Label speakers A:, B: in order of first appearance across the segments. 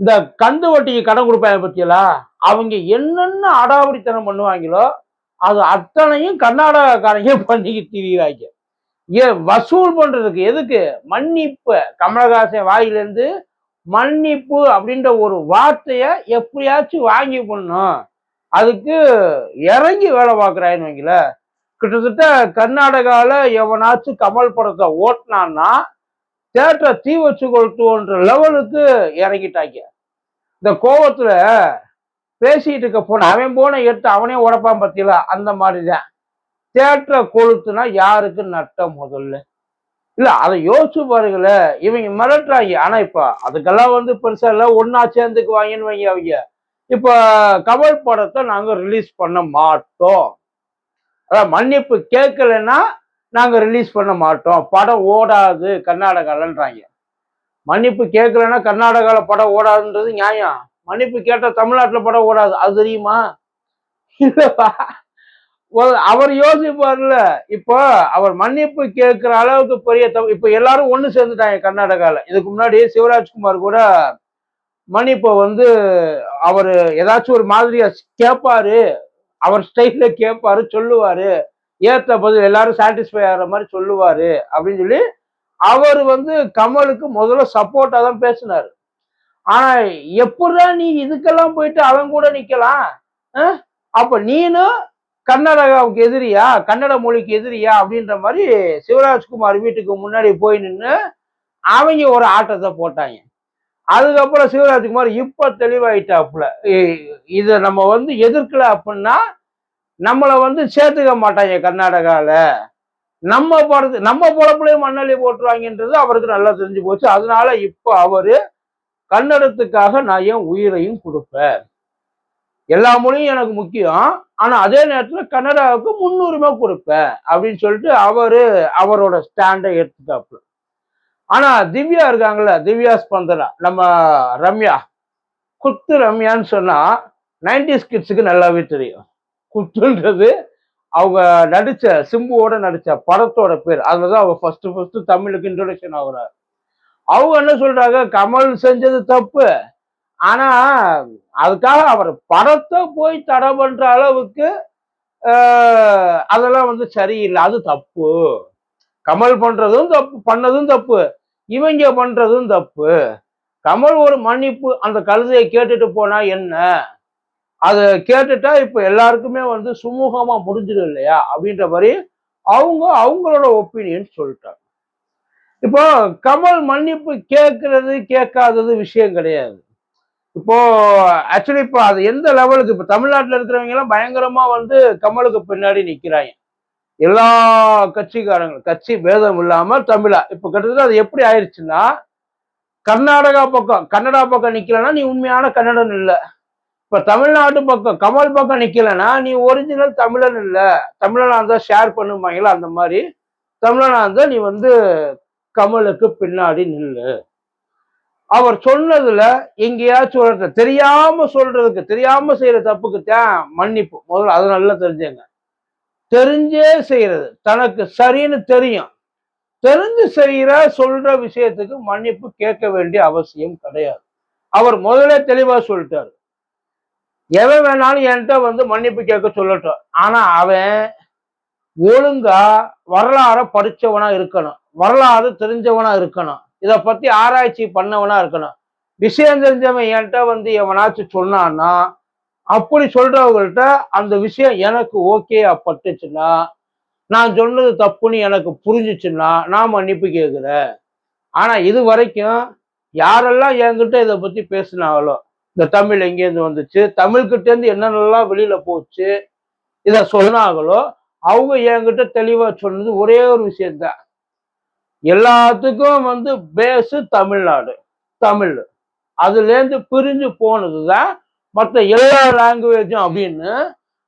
A: இந்த கந்து வட்டிக்கு கடன் கொடுப்பாங்க பத்தியெல்லாம் அவங்க என்னென்ன அடாவடித்தனம் பண்ணுவாங்களோ அது அத்தனையும் கர்நாடகாக்காரங்க பண்ணிக்கிட்டு திரிவாங்க ஏன் வசூல் பண்றதுக்கு எதுக்கு? மன்னிப்பு. கமலஹாசன் வாயிலிருந்து மன்னிப்பு அப்படின்ற ஒரு வார்த்தையை எப்படியாச்சும் வாங்கி பண்ணும் அதுக்கு இறங்கி வேலை பார்க்குறாயின்னு வைங்கள கிட்டத்தட்ட கர்நாடகாவில் எவனாச்சும் கமல் படத்தை ஓட்டினான்னா தேட்டரை தீ வச்சு கொளுத்துவோன்ற லெவலுக்கு இறங்கிட்டாங்க. இந்த கோவத்தில் பேசிட்டு இருக்க போன அவன் போன எடுத்து அவனே உடப்பான் பத்தியில அந்த மாதிரி தான் தேட்டரை கொளுத்துனா யாருக்கு நட்டம் முதல்ல? இல்ல அதை யோசிச்சு பாருங்கள இவங்க மிரட்டுறாங்க. ஆனா இப்ப அதுக்கெல்லாம் வந்து பெருசா இல்ல ஒன்னா சேர்ந்துக்குவாங்கன்னு வைங்க அவங்க. இப்ப கமல் படத்தை நாங்க ரிலீஸ் பண்ண மாட்டோம். அதான் மன்னிப்பு கேட்கலன்னா நாங்க ரிலீஸ் பண்ண மாட்டோம். படம் ஓடாது கர்நாடகாலன்றாங்க. மன்னிப்பு கேட்கலன்னா கர்நாடகால படம் ஓடாதுன்றது நியாயம். மன்னிப்பு கேட்டால் தமிழ்நாட்டுல படம் ஓடாது. அது தெரியுமா? அவர் யோசிப்பார்ல இப்போ அவர் மன்னிப்பு கேட்குற அளவுக்கு பெரிய தப்பு இப்போ எல்லாரும் ஒன்று சேர்ந்துட்டாங்க கர்நாடகாவில் இதுக்கு முன்னாடி சிவராஜ்குமார் கூட மன்னிப்பை வந்து அவர் ஏதாச்சும் ஒரு மாதிரியா கேட்பாரு அவர் ஸ்டைலில் கேட்பாரு சொல்லுவாரு. ஏற்ற பதில் எல்லாரும் சாட்டிஸ்ஃபை ஆகிற மாதிரி சொல்லுவாரு அப்படின்னு சொல்லி அவர் வந்து கமலுக்கு முதல்ல சப்போர்ட்டா தான் பேசினாரு. ஆனா எப்படா நீ இதுக்கெல்லாம் போயிட்டு அவன் கூட நிக்கலாம்? அஹ்? அப்ப நீனும் கர்நாடகாவுக்கு எதிரியா? கன்னட மொழிக்கு எதிரியா? அப்படின்ற மாதிரி சிவராஜ்குமார் வீட்டுக்கு முன்னாடி போய் நின்று அவங்க ஒரு ஆட்டத்தை போட்டாங்க. அதுக்கப்புறம் சிவராஜ்குமார் இப்ப தெளிவாயிட்டாப்புல. இதை நம்ம வந்து எதிர்க்கல அப்படின்னா நம்மளை வந்து சேர்த்துக்க மாட்டாங்க கர்நாடகாவில் நம்ம படத்து நம்ம பொழப்புலயே மண்ணள்ளி போட்டுருவாங்கன்றது அவருக்கு நல்லா தெரிஞ்சு போச்சு. அதனால இப்போ அவரு கன்னடத்துக்காக நான் ஏன் உயிரையும் கொடுப்பேன்? எல்லா மொழியும் எனக்கு முக்கியம். ஆனால் அதே நேரத்தில் கன்னடாவுக்கு முன்னுரிமை கொடுப்பேன் அப்படின்னு சொல்லிட்டு அவரு அவரோட ஸ்டாண்டை எடுத்துட்டாப்புல. ஆனால் திவ்யா இருக்காங்கல்ல திவ்யா ஸ்பந்தனா நம்ம ரம்யா குத்து ரம்யான்னு சொன்னால் நைன்டிஸ் கிட்ஸுக்கு நல்லாவே தெரியும். குத்துன்றது அவங்க நடித்த சிம்புவோட நடித்த படத்தோட பேர். அதில் தான் அவங்க ஃபஸ்ட்டு ஃபஸ்ட்டு தமிழுக்கு இன்ட்ரொடக்ஷன் ஆகுறாரு. அவங்க என்ன சொல்கிறாங்க கமல் செஞ்சது தப்பு. ஆனால் அதுக்காக அவர் படத்தை போய் தடை பண்ணுற அளவுக்கு அதெல்லாம் வந்து சரியில்லை. அது தப்பு. கமல் பண்ணுறதும் தப்பு பண்ணதும் தப்பு. இவங்க பண்ணுறதும் தப்பு. கமல் ஒரு மன்னிப்பு அந்த கழுதையை கேட்டுட்டு போனால் என்ன? அதை கேட்டுட்டா இப்போ எல்லாருக்குமே வந்து சுமூகமாக முடிஞ்சிடும் இல்லையா? அப்படின்ற மாதிரி அவங்க அவங்களோட ஒப்பீனியன் சொல்லிட்டாங்க. இப்போ கமல் மன்னிப்பு கேட்கறது கேட்காதது விஷயம் கிடையாது. இப்போ ஆக்சுவலி இப்போ அது எந்த லெவலுக்கு இப்போ தமிழ்நாட்டில் இருக்கிறவங்க எல்லாம் பயங்கரமா வந்து கமலுக்கு பின்னாடி நிற்கிறாங்க எல்லா கட்சிக்காரங்களும் கட்சி பேதம் இல்லாம தமிழா. இப்போ கிட்டத்தட்ட அது எப்படி ஆயிடுச்சுன்னா கர்நாடகா பக்கம் கன்னடா பக்கம் நிக்கலன்னா நீ உண்மையான கன்னடன் இல்லை. இப்ப தமிழ்நாடு பக்கம் கமல் பக்கம் நிக்கலன்னா நீ ஒரிஜினல் தமிழன் இல்ல. தமிழனா இருந்தா ஷேர் பண்ணுமாங்களா அந்த மாதிரி. தமிழனா இருந்தா நீ வந்து கமலுக்கு பின்னாடி நில்லு. அவர் சொன்னதுல எங்கேயாச்சும் ஒரு தெரியாம சொல்றதுக்கு தெரியாம செய்யற தப்புக்கு தான் மன்னிப்பு. முதல்ல அது நல்லா தெரிஞ்சுங்க. தெரிஞ்சே செய்யறது தனக்கு சரின்னு தெரியும். தெரிஞ்சு செய்யற சொல்ற விஷயத்துக்கு மன்னிப்பு கேட்க வேண்டிய அவசியம் கிடையாது. அவர் முதல்ல தெளிவா சொல்லிட்டாரு. எவன் வேணாலும் என்கிட்ட வந்து மன்னிப்பு கேட்க சொல்லட்டும். ஆனா அவன் ஒழுங்கா வரலாற படிச்சவனா இருக்கணும். வரலாறு தெரிஞ்சவனா இருக்கணும். இதை பத்தி ஆராய்ச்சி பண்ணவனா இருக்கணும். விஷயம் தெரிஞ்சவன் என்கிட்ட வந்து எவனாச்சும் சொன்னான்னா அப்படி சொல்றவங்கள்ட்ட அந்த விஷயம் எனக்கு ஓகே பட்டுச்சுன்னா நான் சொன்னது தப்புன்னு எனக்கு புரிஞ்சிச்சுன்னா நான் மன்னிப்பு கேட்குறேன். ஆனா இது வரைக்கும் யாரெல்லாம் என்கிட்ட இதை பத்தி பேசினாங்களோ இந்த தமிழ் எங்கேருந்து வந்துச்சு? தமிழ்கிட்டேருந்து என்னென்னலாம் வெளியில் போச்சு? இதை சொன்னாங்களோ அவங்க என்கிட்ட தெளிவாக சொன்னது ஒரே ஒரு விஷயந்தான் எல்லாத்துக்கும் வந்து பேஸு தமிழ்நாடு தமிழ். அதுலேருந்து பிரிஞ்சு போனதுதான் மற்ற எல்லா லாங்குவேஜும் அப்படின்னு.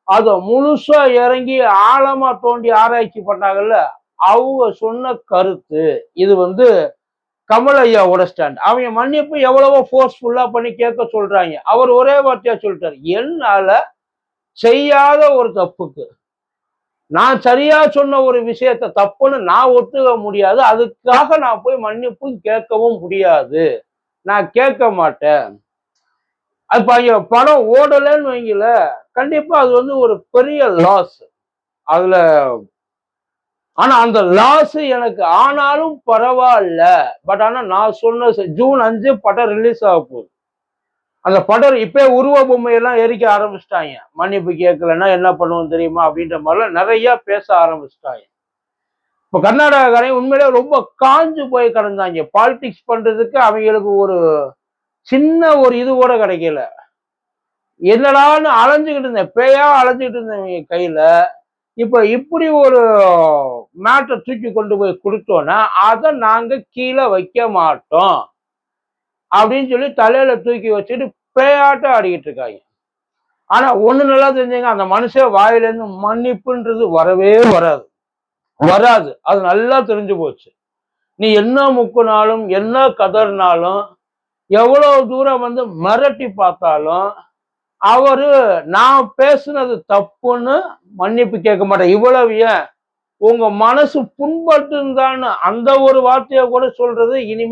A: அதை முழுசாக இறங்கி ஆழமாக தோண்டி ஆராய்ச்சி பண்ணாங்கல்ல அவங்க சொன்ன கருத்து. இது வந்து கமல் ஐயாவோட ஸ்டாண்ட் அவங்க மன்னிப்பு எவ்வளவோ ஃபோர்ஸ்ஃபுல்லா பண்ணி கேட்க சொல்றாங்க. அவர் ஒரே வார்த்தையா சொல்லிட்டாரு. என்னால செய்யாத ஒரு தப்புக்கு நான் சரியா சொன்ன ஒரு விஷயத்த தப்புன்னு நான் ஒத்துக்க முடியாது. அதுக்காக நான் போய் மன்னிப்பும் கேட்கவும் முடியாது. நான் கேட்க மாட்டேன். அப்ப அங்க படம் ஓடலைன்னு வைங்கள கண்டிப்பா அது வந்து ஒரு பெரிய லாஸ் அதுல ஆனா அந்த லாஸ் எனக்கு ஆனாலும் பரவாயில்ல. பட் ஆனா நான் சொன்ன ஜூன் அஞ்சு படம் ரிலீஸ் ஆக போகுது. அந்த படம் இப்போ உருவ பொம்மையெல்லாம் எரிக்க ஆரம்பிச்சிட்டாங்க. மன்னிப்பு கேட்கலன்னா என்ன பண்ணுவோம் தெரியுமா? அப்படின்ற மாதிரிலாம் நிறைய பேச ஆரம்பிச்சிட்டாங்க. இப்போ கர்நாடகாக்காரங்க உண்மையிலே ரொம்ப காஞ்சு போய் கிடந்தாங்க. பாலிடிக்ஸ் பண்றதுக்கு அவங்களுக்கு ஒரு சின்ன ஒரு இது கூட கிடைக்கல. என்னடான்னு அலைஞ்சுக்கிட்டு இருந்தேன். பேயா அலைஞ்சுக்கிட்டு இருந்தேன் கையில். கையில இப்படி ஒரு மேட்டை தூக்கி கொண்டு போய் கொடுத்தோன்னா அதை நாங்க கீழே வைக்க மாட்டோம். அப்படின்னு சொல்லி தலையில தூக்கி வச்சுட்டு பேயாட்டம் ஆடிக்கிட்டு இருக்காங்க. ஆனா ஒண்ணு நல்லா தெரிஞ்சுங்க அந்த மனுஷன் வாயிலேருந்து மன்னிப்புன்றது வரவே வராது. வராது. அது நல்லா தெரிஞ்சு போச்சு. நீ என்ன முக்குனாலும் என்ன கதறினாலும் எவ்வளவு தூரம் வந்து மிரட்டி பார்த்தாலும் அவரு நான் பேசுனது தப்புன்னு மன்னிப்பு கேட்க மாட்டேன் இவ்வளவு ஏன்? உங்க மனசு புண்பட்டு அந்த ஒரு வார்த்தையை கூட சொல்றது இனிமே